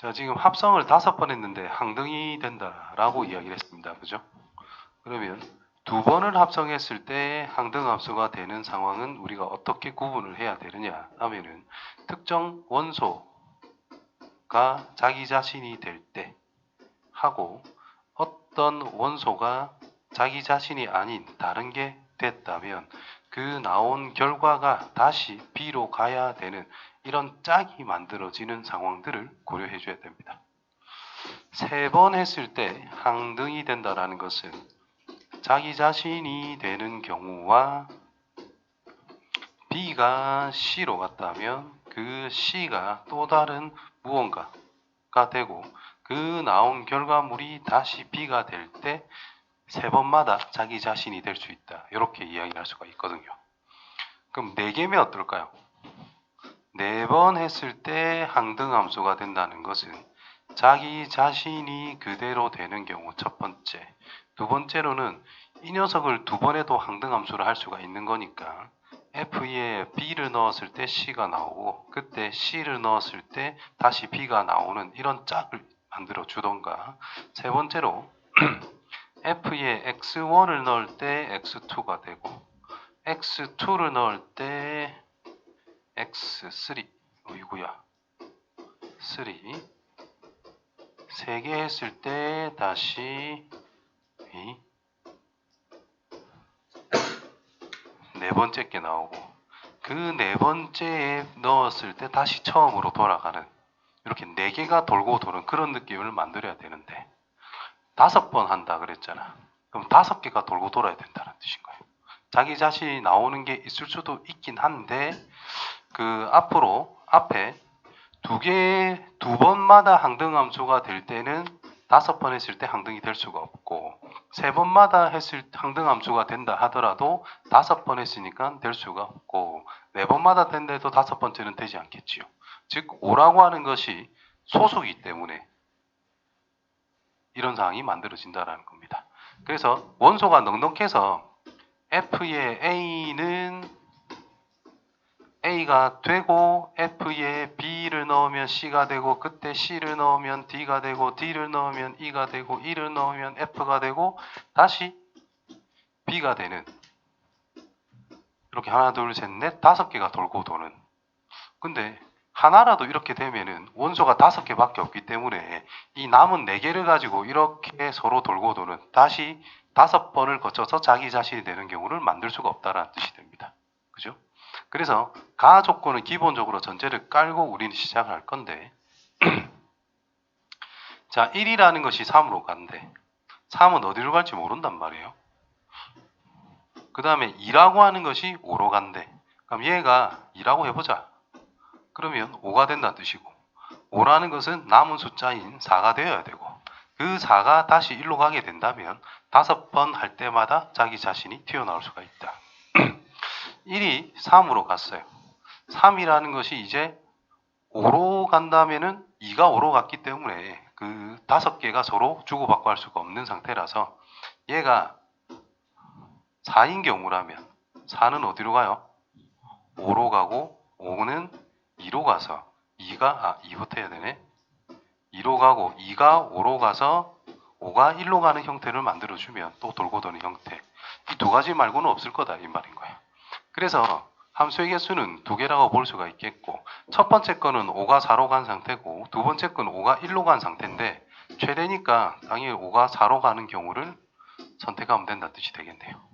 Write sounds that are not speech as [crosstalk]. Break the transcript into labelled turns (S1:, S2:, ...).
S1: 자, 지금 합성을 다섯 번 했는데 항등이 된다라고 이야기를 했습니다. 그죠? 그러면 두 번을 합성했을 때 항등함수가 되는 상황은 우리가 어떻게 구분을 해야 되느냐 하면은 특정 원소가 자기 자신이 될 때 하고 어떤 원소가 자기 자신이 아닌 다른 게 됐다면 그 나온 결과가 다시 B로 가야 되는 이런 짝이 만들어지는 상황들을 고려해 줘야 됩니다. 세 번 했을 때 항등이 된다라는 것은 자기 자신이 되는 경우와 B가 C로 갔다면 그 C가 또 다른 무언가가 되고 그 나온 결과물이 다시 B가 될 때 세 번마다 자기 자신이 될 수 있다. 이렇게 이야기할 수가 있거든요. 그럼 네 개면 어떨까요? 네 번 했을 때 항등함수가 된다는 것은 자기 자신이 그대로 되는 경우 첫 번째. 두 번째로는 이 녀석을 두 번 해도 항등함수를 할 수가 있는 거니까 F에 B를 넣었을 때 C가 나오고 그때 C를 넣었을 때 다시 B가 나오는 이런 짝을 만들어 주던가 세 번째로 [clears throat] F에 X1을 넣을 때 X2가 되고 X2를 넣을 때 X3 어이구야. 3세개 했을 때 다시 이네 번째 게 나오고 그 네 번째에 넣었을 때 다시 처음으로 돌아가는 이렇게 네 개가 돌고 도는 그런 느낌을 만들어야 되는데 다섯 번 한다 그랬잖아. 그럼 다섯 개가 돌고 돌아야 된다는 뜻인 거예요. 자기 자신이 나오는 게 있을 수도 있긴 한데 그 앞으로 앞에 두 개, 두 번마다 항등함수가 될 때는 다섯 번 했을 때 항등이 될 수가 없고 세 번마다 했을 항등함수가 된다 하더라도 다섯 번 했으니까 될 수가 없고 네 번마다 된데도 다섯 번째는 되지 않겠지요. 즉 오라고 하는 것이 소수이기 때문에 이런 상황이 만들어진다라는 겁니다. 그래서 원소가 넉넉해서 F의 A는 A가 되고 F에 B를 넣으면 C가 되고 그때 C를 넣으면 D가 되고 D를 넣으면 E가 되고 E를 넣으면 F가 되고 다시 B가 되는 이렇게 하나 둘 셋 넷 다섯 개가 돌고 도는 근데 하나라도 이렇게 되면은 원소가 다섯 개밖에 없기 때문에 이 남은 네 개를 가지고 이렇게 서로 돌고 도는 다시 다섯 번을 거쳐서 자기 자신이 되는 경우를 만들 수가 없다라는 뜻이 됩니다. 그죠? 그래서 가 조건은 기본적으로 전제를 깔고 우리는 시작을 할 건데 [clears throat] 자 1이라는 것이 3으로 간대 3은 어디로 갈지 모른단 말이에요. 그 다음에 2라고 하는 것이 5로 간대 그럼 얘가 2라고 해보자. 그러면 5가 된다는 뜻이고 5라는 것은 남은 숫자인 4가 되어야 되고 그 4가 다시 1로 가게 된다면 다섯 번 할 때마다 자기 자신이 튀어나올 수가 있다. [clears throat] 1이 3으로 갔어요. 3이라는 것이 이제 5로 간다면은 2가 5로 갔기 때문에 그 다섯 개가 서로 주고받고 할 수가 없는 상태라서 얘가 4인 경우라면 4는 어디로 가요? 5로 가고 5는 2로 가서 2가 아 2부터 해야 되네. 2로 가고 2가 5로 가서 5가 1로 가는 형태를 만들어 주면 또 돌고 도는 형태. 이 두 가지 말고는 없을 거다 이 말인 거예요. 그래서 함수의 개수는 두 개라고 볼 수가 있겠고 첫 번째 거는 5가 4로 간 상태고 두 번째 거는 5가 1로 간 상태인데 최대니까 당연히 5가 4로 가는 경우를 선택하면 된다는 뜻이 되겠네요.